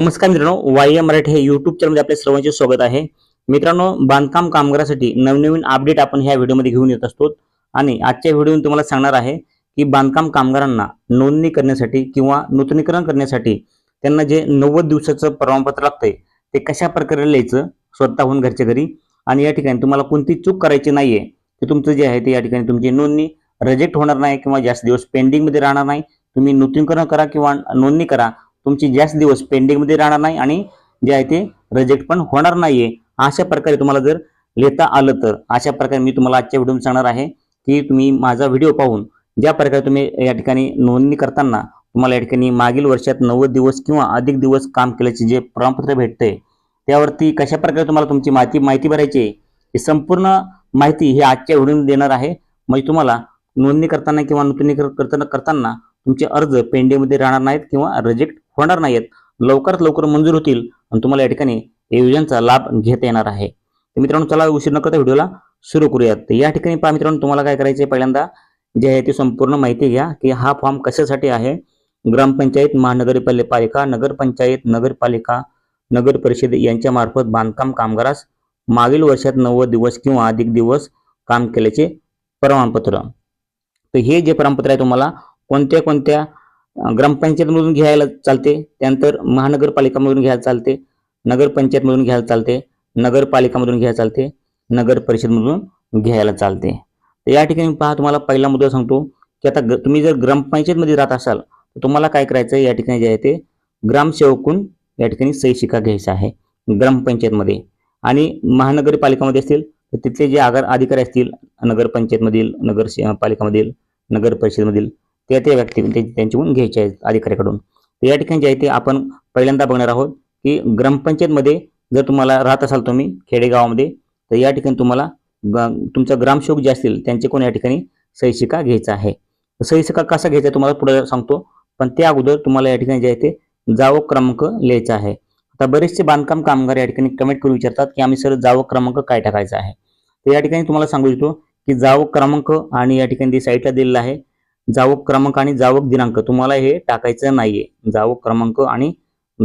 नमस्कार मित्रांनो वाय मराठी हे युट्यूब चॅनलमध्ये आपल्या सर्वांचे स्वागत आहे. मित्रांनो बांधकाम कामगारासाठी नवनवीन अपडेट आपण ह्या व्हिडिओमध्ये घेऊन येत असतो. आणि आजच्या व्हिडिओ तुम्हाला सांगणार आहे की बांधकाम कामगारांना नोंदणी करण्यासाठी किंवा नूतनीकरण करण्यासाठी त्यांना जे नव्वद दिवसाचं प्रमाणपत्र लागतंय ते कशा प्रकारे लिहायचं स्वतःहून घरच्या घरी? आणि या ठिकाणी तुम्हाला कोणती चूक करायची नाहीये की तुमचं जे आहे ते या ठिकाणी तुमची नोंदणी रिजेक्ट होणार नाही किंवा जास्त दिवस पेंडिंगमध्ये राहणार नाही. तुम्ही नूतनीकरण करा किंवा नोंदणी करा तुमची जास्त दिवस पेंडिंगमध्ये राहणार नाही आणि जे आहे ते रिजेक्ट पण होणार नाहीये. अशा प्रकारे तुम्हाला जर लिहिता आलं तर अशा प्रकारे मी तुम्हाला आजच्या व्हिडिओ सांगणार आहे की तुम्ही माझा व्हिडिओ पाहून ज्या प्रकारे तुम्ही या ठिकाणी नोंदणी करताना तुम्हाला या ठिकाणी मागील वर्षात नव्वद दिवस किंवा अधिक दिवस काम केल्याचे जे प्रमाणपत्र भेटते त्यावरती कशा प्रकारे तुम्हाला तुमची माहिती माहिती भरायची आहे ही संपूर्ण माहिती ही आजच्या व्हिडिओ देणार आहे. म्हणजे तुम्हाला नोंदणी करताना किंवा नूतनीकरण करताना करताना तुमचे अर्ज पेंडिंगमध्ये राहणार नाहीत किंवा रिजेक्ट होणार नाहीत लवकरात लवकर मंजूर होतील आणि तुम्हाला या ठिकाणी या योजनांचा लाभ घेता येणार आहे. तर मित्रांनो चला उशीर न करता व्हिडिओला सुरू करूयात. या ठिकाणी पहा मित्रांनो तुम्हाला काय करायचं पहिल्यांदा जे आहे ती संपूर्ण माहिती घ्या की हा फॉर्म कशासाठी आहे? ग्रामपंचायत महानगरपालिका नगरपंचायत नगरपालिका नगर परिषद यांच्या मार्फत बांधकाम कामगारास मागील वर्षात नव्वद दिवस किंवा अधिक दिवस काम केल्याचे प्रमाणपत्र. तर हे जे प्रमाणपत्र आहे तुम्हाला कोणत्या कोणत्या ग्रामपंचायतमधून घ्यायला चालते त्यानंतर महानगरपालिकामधून घ्यायला चालते नगरपंचायतमधून घ्यायला चालते नगरपालिकामधून घ्यायला चालते नगर परिषदमधून घ्यायला चालते. तर या ठिकाणी पहा तुम्हाला पहिला मुद्दा सांगतो की आता तुम्ही जर ग्रामपंचायतमध्ये राहत असाल तर तुम्हाला काय करायचं आहे या ठिकाणी जे आहे ते ग्रामसेवकून या ठिकाणी सही शिक्का घ्यायचा आहे ग्रामपंचायतमध्ये. आणि महानगरपालिकामध्ये असतील तर तिथले जे आगार अधिकारी असतील नगरपंचायतमधील नगर पालिकामधील नगर परिषदेमधील ते त्या व्यक्ती त्यांच्याकडून घ्यायचे आहेत अधिकाऱ्याकडून. तर या ठिकाणी जे आहे ते आपण पहिल्यांदा बघणार आहोत की ग्रामपंचायतमध्ये जर तुम्हाला राहत असाल तुम्ही खेडेगावामध्ये तर या ठिकाणी तुम्हाला ग- तुमचा ग्रामसेवक जे असतील त्यांच्याकडून या ठिकाणी सहीशिका घ्यायचा आहे. सही कसा घ्यायचा आहे तुम्हाला पुढे सांगतो पण त्या अगोदर तुम्हाला या ठिकाणी जे आहे ते जावो क्रमांक लिहायचा आहे. आता बरेचसे बांधकाम कामगार या ठिकाणी कमेंट करून विचारतात की आम्ही सर जावो क्रमांक काय टाकायचा आहे? तर या ठिकाणी तुम्हाला सांगू इच्छितो की जावो क्रमांक आणि या ठिकाणी साईटला दिलेला आहे. जावक क्रमांक आणि जावक दिनांक. तुम्हाला हे टाकायचं नाहीये. जावक क्रमांक आणि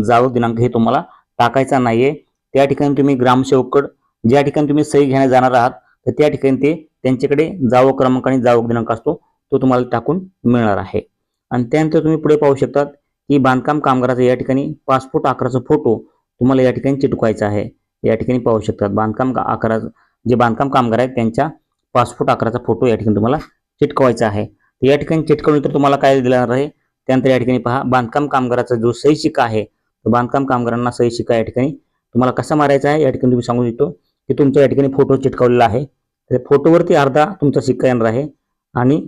जावक दिनांक हे तुम्हाला टाकायचा नाहीये. त्या ठिकाणी तुम्ही ग्रामसेवकड ज्या ठिकाणी तुम्ही सही घेण्यास जाणार आहात तर त्या ठिकाणी ते त्यांच्याकडे जावक क्रमांक आणि जावक दिनांक असतो तो तुम्हाला टाकून मिळणार आहे. आणि त्यानंतर तुम्ही पुढे पाहू शकतात की बांधकाम कामगाराचा या ठिकाणी पासपोर्ट आकाराचा फोटो तुम्हाला या ठिकाणी चिटकवायचा आहे. या ठिकाणी पाहू शकतात बांधकाम का- आकाराचा जे बांधकाम कामगार आहेत त्यांच्या पासपोर्ट आकाराचा फोटो या ठिकाणी तुम्हाला चिटकवायचा आहे. या ठिकाणी चिटकवल्यानंतर तुम्हाला काय दिलं आहे? त्यानंतर या ठिकाणी पहा बांधकाम कामगाराचा जो सही शिक्का आहे तो बांधकाम कामगारांना सही शिक्का या ठिकाणी तुम्हाला कसा मारायचा आहे? या ठिकाणी तुम्ही सांगू शकतो की तुमच्या या ठिकाणी फोटो चिटकवलेला आहे. तर फोटोवरती अर्धा तुमचा शिक्का येणार आहे आणि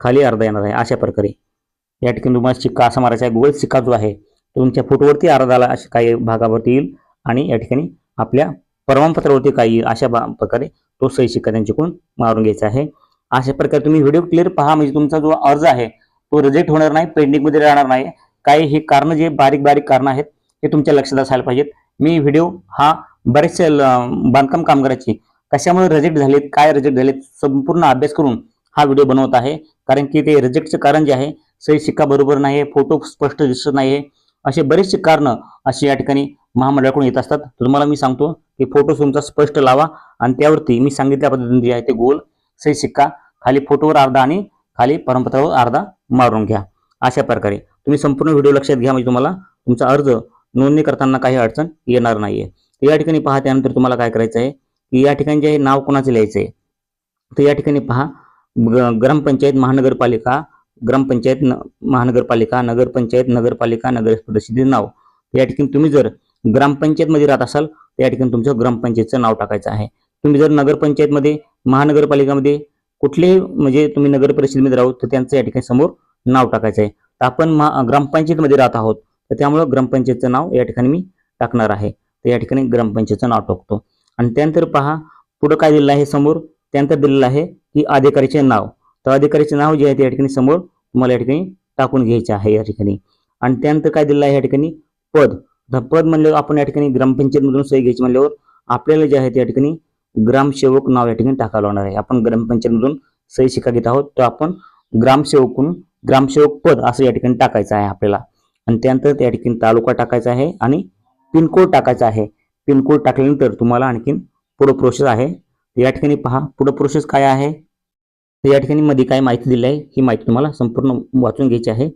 खाली अर्धा येणार आहे अशा प्रकारे. या ठिकाणी तुम्हाला शिक्का असा मारायचा आहे गुगल शिक्का जो आहे तो तुमच्या फोटोवरती अर्धाला अशा काही भागावरती येईल आणि या ठिकाणी आपल्या प्रमाणपत्रावरती काही येईल अशा प्रकारे तो सही शिक्का त्यांच्याकडून मारून घ्यायचा आहे. अशा प्रकारे तुम्ही व्हिडिओ क्लिअर पहा. म्हणजे तुमचा जो अर्ज आहे तो रिजेक्ट होणार नाही पेंडिंगमध्ये राहणार नाही. काही हे कारण जे बारीक बारीक कारण आहेत हे तुमच्या लक्षात असायला पाहिजेत. मी व्हिडिओ हा बरेचसे बांधकाम कामगाराची कशामुळे रिजेक्ट झालेत काय रिजेक्ट झालेत संपूर्ण अभ्यास करून हा व्हिडिओ बनवत आहे. कारण की ते रिजेक्टचं कारण जे आहे सही शिक्का बरोबर नाही फोटो स्पष्ट दिसत नाही असे बरेचसे कारणं असे या ठिकाणी महामंडळाकडून येत असतात. तुम्हाला मी सांगतो की फोटो तुमचा स्पष्ट लावा आणि त्यावरती मी सांगितल्या पद्धतीने जे आहे ते गोल सही शिक्का खाली फोटोवर अर्धा आणि खाली परमपत्रावर अर्धा मारून घ्या. अशा प्रकारे. तुम्ही संपूर्ण व्हिडिओ लक्षात घ्या म्हणजे तुम्हाला तुमचा अर्ज नोंदणी करताना काही अडचण येणार नाहीये. या ठिकाणी पहा त्यानंतर तुम्हाला काय करायचं आहे की या ठिकाणी जे नाव कोणाचे लिहायचं आहे तर या ठिकाणी पहा ग- ग्रामपंचायत महानगरपालिका ग्रामपंचायत न- महानगरपालिका नगरपंचायत नगरपालिका नगर परिषदेचे नाव. या ठिकाणी तुम्ही जर ग्रामपंचायतमध्ये राहत असाल तर या ठिकाणी तुमचं ग्रामपंचायतचं नाव टाकायचं आहे. तुम्ही जर नगरपंचायतमध्ये महानगरपालिकामध्ये कुठलेही म्हणजे तुम्ही नगर परिषदेमध्ये राहू तर त्यांचं या ठिकाणी समोर नाव टाकायचं आहे. तर आपण महा- ग्रामपंचायतमध्ये राहत आहोत तर त्यामुळं ग्रामपंचायतचं नाव या ठिकाणी मी टाकणार आहे. तर या ठिकाणी ग्रामपंचायतचं नाव टाकतो. आणि त्यानंतर पहा पुढं काय दिलेलं आहे समोर? त्यानंतर दिलेलं आहे की अधिकारीचे नाव. तर अधिकारीचे नाव जे आहे ते या ठिकाणी समोर तुम्हाला या ठिकाणी टाकून घ्यायचे आहे या ठिकाणी. आणि त्यानंतर काय दिलेलं आहे या ठिकाणी? पद. पद म्हणल्यावर आपण या ठिकाणी ग्रामपंचायतमधून सही घ्यायची म्हणल्यावर आपल्याला जे आहे त्या ठिकाणी ग्रामसेवक नाव या ठिकाणी टाकावं लागणार आहे. आपण ग्रामपंचायतमधून सही शिका घेत आहोत. तर आपण ग्रामसेवकून ग्रामसेवक पद असं या ठिकाणी टाकायचं आहे आपल्याला. आणि त्यानंतर त्या ठिकाणी तालुका टाकायचा आहे आणि पिनकोड टाकायचा आहे. पिनकोड टाकल्यानंतर तुम्हाला आणखीन पुढं प्रोसेस आहे. या ठिकाणी पहा पुढं प्रोसेस काय आहे? तर या ठिकाणी मध्ये काय माहिती दिली आहे? ही माहिती तुम्हाला संपूर्ण वाचून घ्यायची आहे.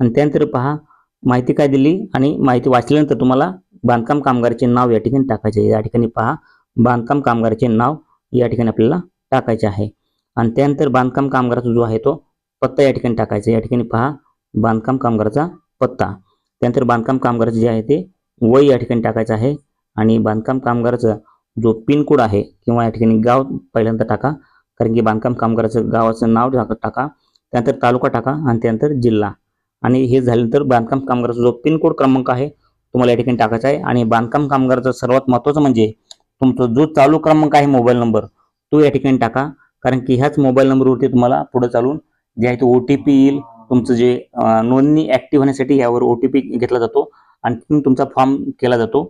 आणि त्यानंतर पहा माहिती काय दिली? आणि माहिती वाचल्यानंतर तुम्हाला बांधकाम कामगाराचे नाव या ठिकाणी टाकायचे या ठिकाणी पहा बांधकाम कामगाराचे नाव या ठिकाणी आपल्याला टाकायचे आहे. आणि त्यानंतर बांधकाम कामगाराचा जो आहे तो पत्ता या ठिकाणी टाकायचा या ठिकाणी पहा बांधकाम कामगाराचा पत्ता. त्यानंतर बांधकाम कामगाराचं जे आहे ते वय या ठिकाणी टाकायचं आहे. आणि बांधकाम कामगाराचा जो पिनकोड आहे किंवा या ठिकाणी गाव पहिल्यांदा टाका. कारण की बांधकाम कामगाराचं गावाचं नाव टाका त्यानंतर तालुका टाका आणि त्यानंतर जिल्हा. आणि हे झाल्यानंतर बांधकाम कामगाराचा जो पिनकोड क्रमांक आहे तुम्हाला या ठिकाणी टाकायचा आहे. आणि बांधकाम कामगाराचं सर्वात महत्त्वाचं म्हणजे तुमचा जो चालू क्रमांक आहे मोबाईल नंबर तो या ठिकाणी टाका. कारण की ह्याच मोबाईल नंबरवरती तुम्हाला पुढे चालून जे आहे तो ओ टी पी येईल. तुमचं जे नोंदणी ॲक्टिव्ह होण्यासाठी यावर ओ टी पी घेतला जातो. आणखी तुमचा फॉर्म केला जातो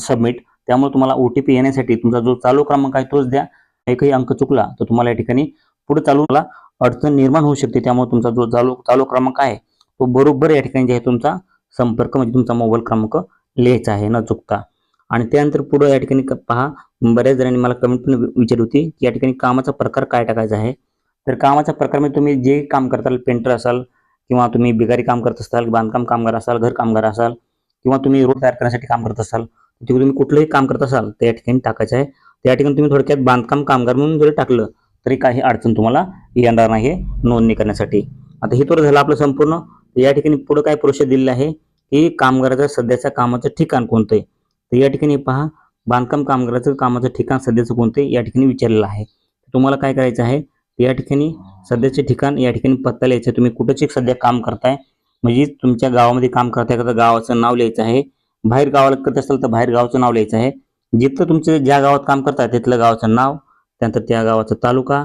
सबमिट. त्यामुळे तुम्हाला ओ टी पी येण्यासाठी तुमचा जो चालू क्रमांक आहे तोच द्या. एकही अंक चुकला तर तुम्हाला या ठिकाणी पुढे चालू मला अडचण निर्माण होऊ शकते. त्यामुळे तुमचा जो चालू चालू क्रमांक आहे तो बरोबर या ठिकाणी जे आहे तुमचा संपर्क म्हणजे तुमचा मोबाईल क्रमांक लिहायचा आहे न चुकता. आणि त्यानंतर पुढं या ठिकाणी पहा. बऱ्याच जणांनी मला कमेंट पण विचारली होती की या ठिकाणी कामाचा प्रकार काय टाकायचा आहे. तर कामाचा प्रकार म्हणजे तुम्ही जे काम करताल पेंटर असाल किंवा तुम्ही बिगारी काम करत असाल बांधकाम कामगार असाल घर कामगार असाल किंवा तुम्ही रोड तयार करण्यासाठी काम करत असाल तिथे तुम्ही कुठलंही काम करत असाल तर या ठिकाणी टाकायचं आहे. त्या ठिकाणी तुम्ही थोडक्यात बांधकाम कामगार म्हणून जरी टाकलं तरी काही अडचण तुम्हाला येणार नाही हे नोंदणी करण्यासाठी. आता हे तर झालं आपलं संपूर्ण. या ठिकाणी पुढं काय प्रोसेस दिलेलं आहे? की कामगाराचं सध्याच्या कामाचं ठिकाण कोणतं आहे? तर या ठिकाणी पहा बांधकाम कामगाराचं कामाचं ठिकाण सध्याचं कोणतं या ठिकाणी विचारलेलं आहे. तुम्हाला काय करायचं आहे या ठिकाणी सध्याचे ठिकाण या ठिकाणी पत्ता लिहायचं आहे. तुम्ही कुठंच एक सध्या काम करताय म्हणजे तुमच्या गावामध्ये काम करताय का गावाचं नाव लिहायचं आहे. बाहेर गावाला करत असाल तर बाहेर गावाचं नाव लिहायचं आहे. जिथं तुमचं ज्या गावात काम करताय तिथलं गावाचं नाव त्यानंतर त्या गावाचा तालुका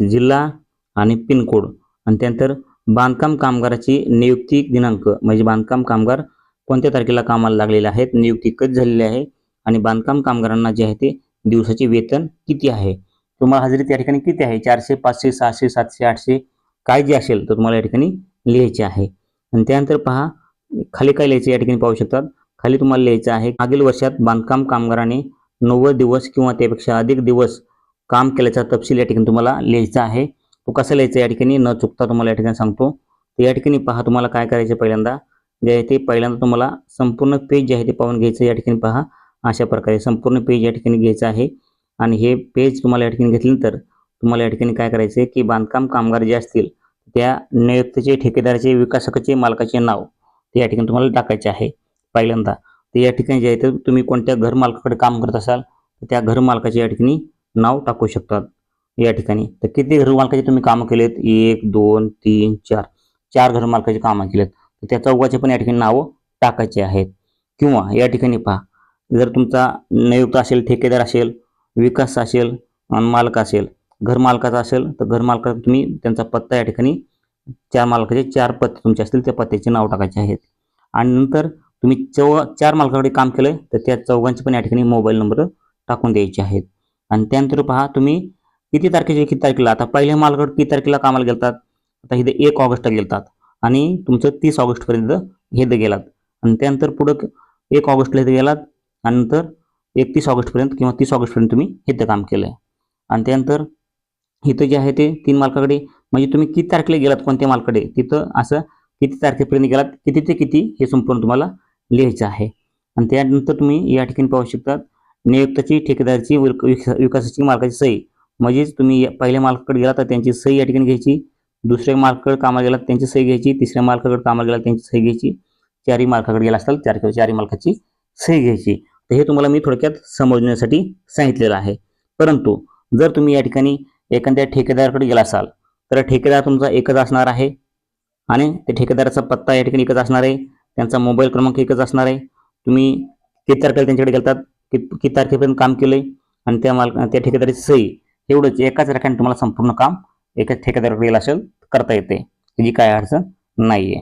जिल्हा आणि पिनकोड. आणि त्यानंतर बांधकाम कामगाराची नियुक्ती दिनांक म्हणजे बांधकाम कामगार कोणत्या तारखेला कामाला लागलेल्या आहेत? नियुक्ती कधी झालेली आहे? आणि बांधकाम कामगारांना जे आहे ते दिवसाचे वेतन किती आहे? तुम्हाला हजेरी त्या ठिकाणी किती आहे? चारशे पाचशे सहाशे सातशे आठशे काय जे असेल तर तुम्हाला या ठिकाणी लिहायचे आहे. आणि त्यानंतर पहा खाली काय लिहायचे या ठिकाणी पाहू शकतात. खाली तुम्हाला लिहायचं आहे मागील वर्षात बांधकाम कामगाराने नव्वद दिवस किंवा त्यापेक्षा अधिक दिवस काम केल्याचा तपशील या ठिकाणी तुम्हाला लिहायचा आहे. तो कसा लिहायचा या ठिकाणी न चुकता तुम्हाला या ठिकाणी सांगतो. तर या ठिकाणी पहा तुम्हाला काय करायचं पहिल्यांदा? जे आहे ते पहिल्यांदा तुम्हाला संपूर्ण पेज जे आहे ते पाहून घ्यायचं या ठिकाणी पहा अशा प्रकारे संपूर्ण पेज या ठिकाणी घ्यायचं आहे. आणि हे पेज तुम्हाला या ठिकाणी घेतल्यानंतर तुम्हाला या ठिकाणी काय करायचं आहे की बांधकाम कामगार जे असतील त्या नियुक्तीचे ठेकेदाराचे विकासकाचे मालकाचे नाव ते या ठिकाणी तुम्हाला टाकायचे आहे पहिल्यांदा. ते या ठिकाणी जे आहे ते तुम्ही कोणत्या घरमालकाकडे काम करत असाल तर त्या घरमालकाचे या ठिकाणी नाव टाकू शकतात. या ठिकाणी तर किती घरमालकाचे तुम्ही कामं केलेत? एक दोन तीन चार. चार घर मालकाचे कामं केलेत. त्या चौघाचे पण या ठिकाणी नावं टाकायचे आहेत. किंवा या ठिकाणी पहा जर तुमचा नियुक्त असेल ठेकेदार असेल विकास असेल मालक असेल घरमालकाचा असेल तर घरमालकाचा तुम्ही त्यांचा पत्ता या ठिकाणी चार मालकाचे चार पत्ते तुमचे असतील त्या पत्त्याचे नाव टाकायचे आहेत. आणि नंतर तुम्ही चौ चार मालकाकडे काम केलं तर त्या चौघांचे पण या ठिकाणी मोबाईल नंबर टाकून द्यायचे आहेत. आणि त्यानंतर पहा तुम्ही किती तारखेचे किती तारखेला? आता पहिल्या मालकाकडे किती तारखेला कामाला गेलतात? आता इथे एक ऑगस्टला गेलतात. आणि तुमचं तीस ऑगस्टपर्यंत हे गेलात. आणि त्यानंतर पुढं एक ऑगस्टला इथं गेलात आणि नंतर एकतीस ऑगस्टपर्यंत किंवा तीस ऑगस्टपर्यंत तुम्ही इथं काम केलं आहे आणि त्यानंतर इथं जे आहे ते तीन मालकाकडे म्हणजे तुम्ही किती तारखेला गेलात कोणत्या मालकडे तिथं असं किती तारखेपर्यंत गेलात किती ते किती हे संपूर्ण तुम्हाला लिहायचं आहे. आणि त्यानंतर तुम्ही या ठिकाणी पाहू शकतात नियुक्ताची ठेकेदारची विक- विकासाची मालकाची सही. म्हणजेच तुम्ही या- पहिल्या मालकाकडे गेला तर त्यांची सही या ठिकाणी घ्यायची. दुसऱ्या मार्काकडे कामाला गेला त्यांची सही घ्यायची. तिसऱ्या मालकाकडे कामाला गेला त्यांची सही घ्यायची. चारही मालकाकडे गेला असाल चार चारही मालकाची सही घ्यायची. तर हे तुम्हाला मी थोडक्यात समजण्यासाठी सांगितलेलं आहे. परंतु जर तुम्ही या ठिकाणी एखाद्या ठेकेदाराकडे गेला असाल तर ठेकेदार तुमचा एकच असणार आहे आणि त्या ठेकेदाराचा पत्ता या ठिकाणी एकच असणार आहे. त्यांचा मोबाईल क्रमांक एकच असणार आहे. तुम्ही किती तारखेला त्यांच्याकडे गेलतात कित किती तारखेपर्यंत काम केलंय आणि त्या माल त्या ठेकेदाराची सही एवढंच एकाच रकाने तुम्हाला संपूर्ण काम एकाच ठेकेदाराकडे गेला असेल करता येते. त्याची काय अडचण नाही आहे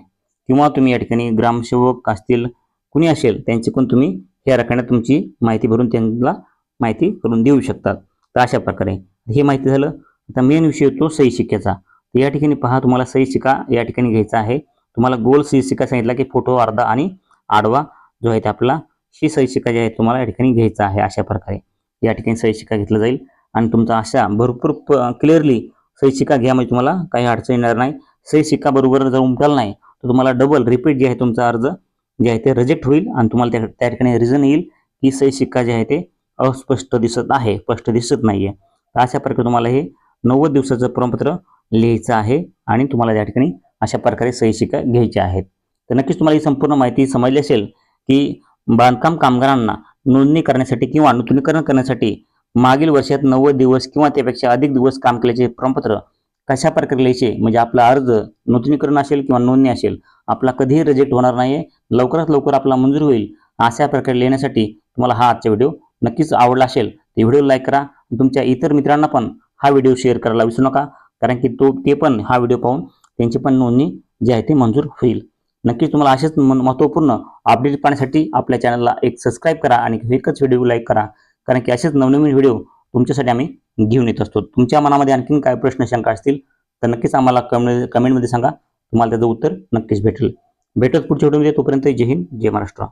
किंवा तुम्ही या ठिकाणी ग्रामसेवक असतील कुणी असेल त्यांची पण तुम्ही या रकाने तुमची माहिती भरून त्यांना माहिती करून देऊ शकतात. तर अशा प्रकारे. हे माहिती झालं. आता मेन विषय येतो सही शिक्क्याचा तर या ठिकाणी पहा तुम्हाला सही शिका या ठिकाणी घ्यायचा आहे. तुम्हाला गोल सही शिका सांगितला की फोटो अर्धा आणि आडवा जो आहे ते आपला शी सही शिका जे आहे तुम्हाला या ठिकाणी घ्यायचा आहे. अशा प्रकारे. या ठिकाणी सही शिका घेतला जाईल. आणि तुमचा अशा भरपूर क्लिअरली सही शिक्का घ्या म्हणजे तुम्हाला काही अडचण येणार नाही. सही शिक्का बरोबर जर उमटला नाही तर तुम्हाला डबल रिपीट जे आहे तुमचा अर्ज जे आहे ते रिजेक्ट होईल आणि तुम्हाला त्या त्या ठिकाणी रिझन येईल की सही शिक्का जे आहे ते अस्पष्ट दिसत आहे स्पष्ट दिसत नाहीये. तर अशा प्रकारे तुम्हाला हे नव्वद दिवसाचं प्रमाणपत्र लिहायचं आहे आणि तुम्हाला त्या ठिकाणी अशा प्रकारे सही शिक्का घ्यायच्या आहेत. तर नक्कीच तुम्हाला ही संपूर्ण माहिती समजली असेल की बांधकाम कामगारांना नोंदणी करण्यासाठी किंवा नूतनीकरण करण्यासाठी मागील वर्षात नव्वद दिवस किंवा त्यापेक्षा अधिक दिवस काम केल्याचे प्रमाणपत्र कशा प्रकारे लिहायचे? म्हणजे आपला अर्ज नूतनीकरण असेल किंवा नोंदणी असेल आपला कधीही रिजेक्ट होणार नाही लवकरात लवकर आपला मंजूर होईल अशा प्रकारे लिहिण्यासाठी तुम्हाला हा आजचा व्हिडिओ नक्कीच आवडला असेल. तर व्हिडिओ लाईक करा. तुमच्या इतर मित्रांना पण हा व्हिडिओ शेअर करायला विसरू नका कारण की तो ते पण हा व्हिडिओ पाहून त्यांची पण नोंदणी जी आहे ती मंजूर होईल. नक्कीच तुम्हाला असेच महत्त्वपूर्ण अपडेट पाहण्यासाठी आपल्या चॅनलला एक सबस्क्राईब करा आणि एकच व्हिडिओ लाईक करा. कारण की असेच नवनवीन व्हिडिओ तुमच्यासाठी आम्ही घेऊन येत असतो. तुमच्या मनामध्ये आणखीन काय प्रश्न शंका असतील तर नक्कीच आम्हाला कमेंट कमेंटमध्ये सांगा. तुम्हाला त्याचं उत्तर नक्कीच भेटेल. भेटत पुढच्या व्हिडिओमध्ये. तोपर्यंत जय हिंद जय महाराष्ट्र.